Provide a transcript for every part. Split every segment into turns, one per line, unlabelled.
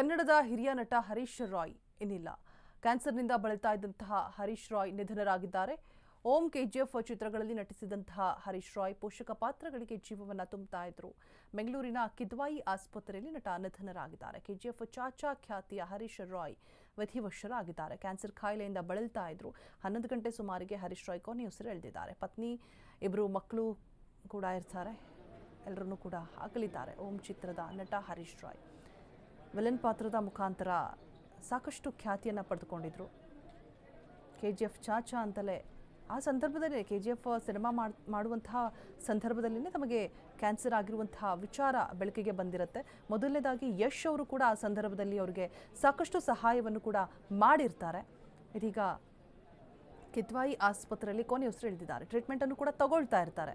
ಕನ್ನಡದ ಹಿರಿಯ ನಟ ಹರೀಶ್ ರಾಯ್ ಏನಿಲ್ಲ ಕ್ಯಾನ್ಸರ್ನಿಂದ ಬಳಲ್ತಾ ಇದ್ದಂತಹ ಹರೀಶ್ ರಾಯ್ ನಿಧನರಾಗಿದ್ದಾರೆ. ಓಂ ಕೆಜಿಎಫ್ ಚಿತ್ರಗಳಲ್ಲಿ ನಟಿಸಿದಂತಹ ಹರೀಶ್ ರಾಯ್ ಪೋಷಕ ಪಾತ್ರಗಳಿಗೆ ಜೀವವನ್ನು ತುಂಬುತ್ತಾ ಇದ್ರು ಬೆಂಗಳೂರಿನ ಕಿದ್ವಾಯಿ ಆಸ್ಪತ್ರೆಯಲ್ಲಿ ನಟ ನಿಧನರಾಗಿದ್ದಾರೆ. ಕೆಜಿಎಫ್ ಚಾಚಾ ಖ್ಯಾತಿಯ ಹರೀಶ್ ರಾಯ್ ವಿಧಿವಶರಾಗಿದ್ದಾರೆ. ಕ್ಯಾನ್ಸರ್ ಖಾಯಿಲೆಯಿಂದ ಬಳಲ್ತಾ ಇದ್ರು ಹನ್ನೊಂದು ಗಂಟೆ ಸುಮಾರಿಗೆ ಹರೀಶ್ ರಾಯ್ ಕೊನೆಯುಸಿರು ಎಳೆದಿದ್ದಾರೆ. ಪತ್ನಿ ಇಬ್ಬರು ಮಕ್ಕಳು ಕೂಡ ಇರ್ತಾರೆ. ಎಲ್ಲರನ್ನೂ ಕೂಡ ಆಗಲಿದ್ದಾರೆ ಓಂ ಚಿತ್ರದ ನಟ ಹರೀಶ್ ರಾಯ್. ವಿಲನ್ ಪಾತ್ರದ ಮುಖಾಂತರ ಸಾಕಷ್ಟು ಖ್ಯಾತಿಯನ್ನು ಪಡೆದುಕೊಂಡಿದ್ರು. ಕೆ ಜಿ ಎಫ್ ಚಾಚಾ ಅಂತಲೇ ಆ ಸಂದರ್ಭದಲ್ಲೇ ಕೆ ಜಿ ಎಫ್ ಸಿನಿಮಾ ಮಾಡಿ, ಮಾಡುವಂತಹ ಸಂದರ್ಭದಲ್ಲೇ ತಮಗೆ ಕ್ಯಾನ್ಸರ್ ಆಗಿರುವಂತಹ ವಿಚಾರ ಬೆಳಕಿಗೆ ಬಂದಿರುತ್ತೆ. ಮೊದಲನೇದಾಗಿ ಯಶ್ ಅವರು ಕೂಡ ಆ ಸಂದರ್ಭದಲ್ಲಿ ಅವರಿಗೆ ಸಾಕಷ್ಟು ಸಹಾಯವನ್ನು ಕೂಡ ಮಾಡಿರ್ತಾರೆ. ಇದೀಗ ಕಿದ್ವಾಯಿ ಆಸ್ಪತ್ರೆಯಲ್ಲಿ ಕೊನೆ ಉಸಿರು ಇಳಿದಿದ್ದಾರೆ ಟ್ರೀಟ್ಮೆಂಟನ್ನು ಕೂಡ ತಗೊಳ್ತಾ ಇರ್ತಾರೆ.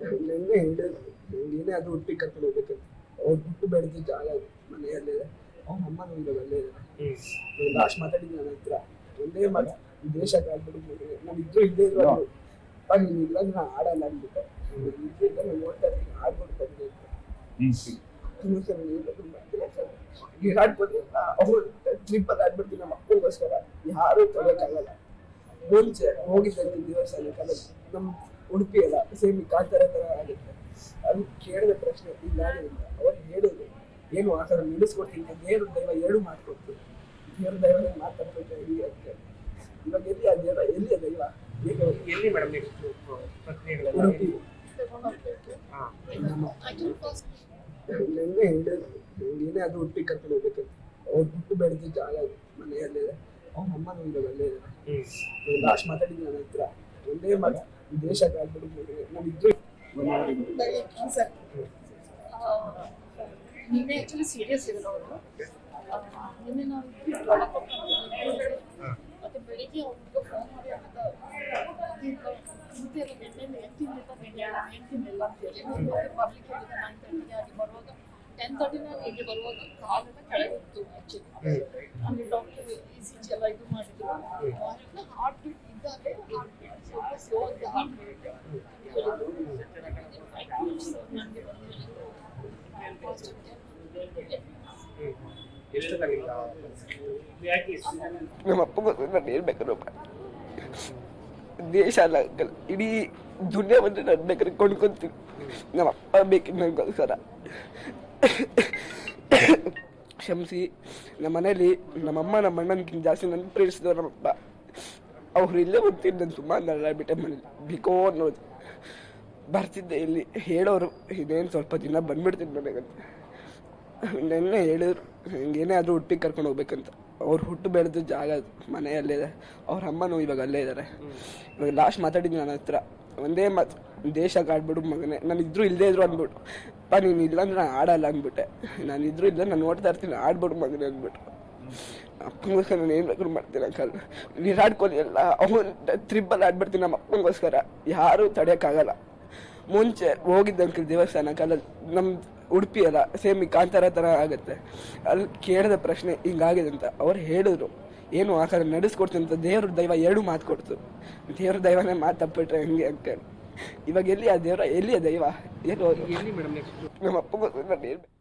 ನಿನ್ನೆ ಹೇಳಿದ್ರು ನೀನೇ ಅದು ಹುಟ್ಟಿಗೆ ಕರ್ಕೊಂಡು ಹೋಗ್ಬೇಕಂತ ಅವ್ರು ಹುಟ್ಟು ಬೆಳೆದ ಜಾಗ ಮನೆಯಲ್ಲೇ ಅವ್ರ ಅಮ್ಮನೂ ಇವಾಗ ಅಲ್ಲೇ ಇದ್ದಾರೆ. ಲಾಸ್ಟ್ ಮಾತಾಡಿದ್ದೆ ನನ್ನ ಹತ್ರ. ಒಂದೇ ಮಗ ದೇಶ ಕಾಲ್ಬಿಟ್ಟು ನಾನು ಇದ್ರು ಇಲ್ಲೇ ಇರೋ ಅಪ್ಪ ನೀನು ಇಲ್ಲ ನಾನು ಆಡಲ್ಲ ಅಂದ್ಬಿಟ್ಟೆ. ನಾನು ಇದ್ರೆ ಇದ್ರೆ ನಾನು ನೋಡ್ತಾ ಇರ್ತೀನಿ ಆಡ್ಬಿಟ್ಟು ಬಂದೆ ಕೊಹ್ಲಿ ಅವ್ರು ಟ್ರಿಪ್ ಅಲ್ಲಿ ಆಡ್ಬಿಡ್ತೀನಿ ನಮ್ಮ ಅಪ್ಪನಿಗೋಸ್ಕರ ಯಾರು ತೊಗೊಳಕ್ಕಾಗಲ್ಲ ಹೋಗಿ ಹೋಗಿದ್ದಂತೆ ದಿವಸ ನಮ್ಮ ಉಡುಪಿ ಅಲ್ಲ ಸೇಮ್ ಕಾಂತಾರ ತರ ಆಗುತ್ತೆ ಅದು ಕೇಳಿದ ಪ್ರಶ್ನೆ ಇಲ್ಲ. ಅವರು ಅವ್ರು ಹೇಳಿದ್ರು ಏನು ಆ ಥರ ನಿಲ್ಲಿಸ್ಕೊಡ್ತೀನಿ ದೇವ್ರ ದೈವ ಎರಡು ಮಾಡ್ಕೊಡ್ತು ದೇವ್ರ ದೈವನೇ ಮಾತಾಡ್ಬೇಕು ಹೇಳಿ ಅಂತ ಇವಾಗ ಎಲ್ಲಿ ಆ ದೇವ ಎಲ್ಲಿ ಆ ದೈವ?
ಎಲ್ಲಿ ಮೇಡಮ್ ನೆಕ್ಸ್ಟ್ ಪ್ರಕ್ರಿಯೆಗಳೆಲ್ಲ
ಉಡುಪಿ. ನಿನ್ನೆ ಹೇಳಿದ್ರು ನೀನೇ ಅದು ಉಡುಪಿ ಕರ್ಕೊಂಡು ಹೋಗ್ಬೇಕಂತ ಅವ್ರು ಹುಟ್ಟು ಬೆಳೆದ ಜಾಗ ಮನೆಯಲ್ಲೇ ಮನೆಯಲ್ಲಿದೆ ಅವ್ರ ಅಮ್ಮನೂ ಇದ್ದಾವೆ ಅಲ್ಲೇ. ಲಾಸ್ಟ್ ಮಾತಾಡಿದ್ದು ನನ್ನ ಹತ್ರ. ಒಂದೇ ಮಾತು. ದೇಶ
ಸರ್ ನಿನ್ನೆ ಆಕ್ಚುಲಿ ಸೀರಿಯಸ್ ಇದ್ರು ಅವರು. ನಿನ್ನೆ ನಾವು. ಮತ್ತೆ ಬೆಳಿಗ್ಗೆ ಅವ್ರಿಗೆ ಫೋನ್ ಮಾಡಿ ಮತ್ತೆ ನಿನ್ನೆ ಏನ್ ತಿಂದಿಲ್ಲ ನಿನ್ನೆ ಏನ್ ತಿನ್ನಿಲ್ಲ ಅಂತ ಹೇಳಿ ಬರ್ಲಿಕ್ಕೆ ಹೇಳಿದೆ ನಾನು ಅಲ್ಲಿ ಬರುವಾಗ ಟೆನ್ ತರ್ಟಿ ನಾನು ಇಲ್ಲಿ ಬರುವಾಗ ಕಾಲೆಲ್ಲ ಕೆಳಗೆ ಹೋಗ್ತು ಆಕ್ಚುಲಿ ಅಲ್ಲಿ ಡಾಕ್ಟರ್ ಇ ಸಿ ಜಿ ಎಲ್ಲ ಇದು ಮಾಡಿದ್ರು. ಹಾರ್ಟ್ ಬೀಟ್ ಇದ್ದಾಗೆ ಅಪ್ಪ ಬೀಟ್ ಸ್ವಲ್ಪ ಸ್ಲೋ ಆಗಿದೆ ಹಾರ್ಟ್ ಬೀಟ್ ಹೇಳಿದ್ರು ಫೈವ್ ಮಿನಿಟ್ಸ್ ನನಗೆ ಬಂದು ಹೇಳಿದ್ರು
ಎಷ್ಟು ನಿಮ್ಗೆ ಯಾಕೆ
ನಮ್ಮ ಅಪ್ಪಗೋಸ್ಕರ ನಾನು ಹೇಳ್ಬೇಕಾದ್ರೆ ದೇಶ ಅಲ್ಲ ಇಡೀ ದುನಿಯಾ ಬಂದ್ರೆ ನಾನು ಬೇಕಾದ್ರೆ ಕೊಂಡ್ಕೊಂತೀನಿ. ನಮ್ಮ ಅಪ್ಪ ಬೇಕಿತ್ತು ನನಗೋಸ್ಕರ ಕ್ಷಮಿಸಿ, ನಮ್ಮ ಮನೇಲಿ ನಮ್ಮಮ್ಮ ನಮ್ಮ ಅಣ್ಣನಕ್ಕಿಂತ ಜಾಸ್ತಿ ನನ್ನ ಪ್ರೇರಿಸಿದವ್ರು ನಮ್ಮಪ್ಪ ಅವ್ರು ಇಲ್ಲೇ ಬರ್ತೀನಿ ನಾನು ಸುಮಾರು ನಡಾಡ್ಬಿಟ್ಟೆ ಮನೇಲಿ ಬಿಕೋ ಅನ್ನೋದು ಬರ್ತಿದ್ದೆ ಇಲ್ಲಿ. ಹೇಳೋರು ಇದೇನು ಸ್ವಲ್ಪ ದಿನ ಬಂದ್ಬಿಡ್ತೀನಿ ಮನೆಗಂತ ನೆನ್ನೆ ಹೇಳಿದ್ರು ಹಿಂಗೇನೇ ಆದರೂ ಹುಟ್ಟಿಗೆ ಕರ್ಕೊಂಡು ಹೋಗ್ಬೇಕಂತ. ಅವ್ರು ಹುಟ್ಟು ಬೆಳೆದ ಜಾಗ ಮನೆಯಲ್ಲೇ ಅವ್ರ ಅಮ್ಮನೂ ಇವಾಗ ಅಲ್ಲೇ ಇದ್ದಾರೆ ಇವಾಗ ಲಾಸ್ಟ್ ಮಾತಾಡಿದ್ದು ನನ್ನ ಹತ್ರ. ಒಂದೇ ಮಾತು, ದೇಶ ಕಾಡ್ಬಿಡು ಮಗನೇ. ನಾನು ಇದ್ರು ಇಲ್ಲದೇ ಇದ್ರು ಅಂದ್ಬಿಟ್ಟು. ಅಪ್ಪ ನೀನು ಇಲ್ಲ ಅಂದ್ರೆ ನಾನು ಆಡಲ್ಲ ಅಂದ್ಬಿಟ್ಟೆ. ನಾನು ಇದ್ರು ಇಲ್ಲ ನಾನು ನೋಡ್ತಾ ಇರ್ತೀನಿ, ಆಡ್ಬಿಡು ಮಗನೇ ಅಂದ್ಬಿಟ್ಟು. ಅಪ್ಪನಿಗೋಸ್ಕರ ನಾನು ಏನು ಬೇಕಾದ್ರೂ ಮಾಡ್ತೀನಿ ಅಂಕಲ್ ವಿರಾಟ್ ಕೊಹ್ಲಿ ಎಲ್ಲ ಅವನು ತ್ರಿಬಲ್ ಆಡ್ಬಿಡ್ತೀನಿ ನಮ್ಮ ಅಪ್ಪನಿಗೋಸ್ಕರ ಯಾರೂ ತಡೆಯೋಕ್ಕಾಗಲ್ಲ. ಮುಂಚೆ ಹೋಗಿದ್ದ ಅಂಕಲ್ ದೇವಸ್ಥಾನ ಅಂಕಲ್ ನಮ್ಮ ಉಡುಪಿ ಅಲ್ಲ ಸೇಮ್ ಈ ಕಾಂತಾರ ಥರ ಆಗುತ್ತೆ. ಅಲ್ಲಿ ಕೇಳಿದ ಪ್ರಶ್ನೆ ಹಿಂಗಾಗಿದೆ ಅಂತ ಅವ್ರು ಹೇಳಿದ್ರು. ಏನು ಆ ಥರ ನಡೆಸ್ಕೊಡ್ತೀನಿ ಅಂತ ದೇವ್ರ ದೈವ ಎರಡು ಮಾತು ಕೊಡ್ತು. ದೇವ್ರ ದೈವನೇ ಮಾತು ತಪ್ಪಿಟ್ರೆ ಹೆಂಗೆ ಅಂತೇಳಿ ಇವಾಗ ಎಲ್ಲಿ ಆ ದೇವ್ರ? ಎಲ್ಲಿ ಆ ದೈವ? ಏನು
ಎಲ್ಲಿ ಮೇಡಮ್
ನಮ್ಮ ಅಪ್ಪಗೋಸ್ಕರ ನಾನು ಹೇಳ್ಬೇಕು.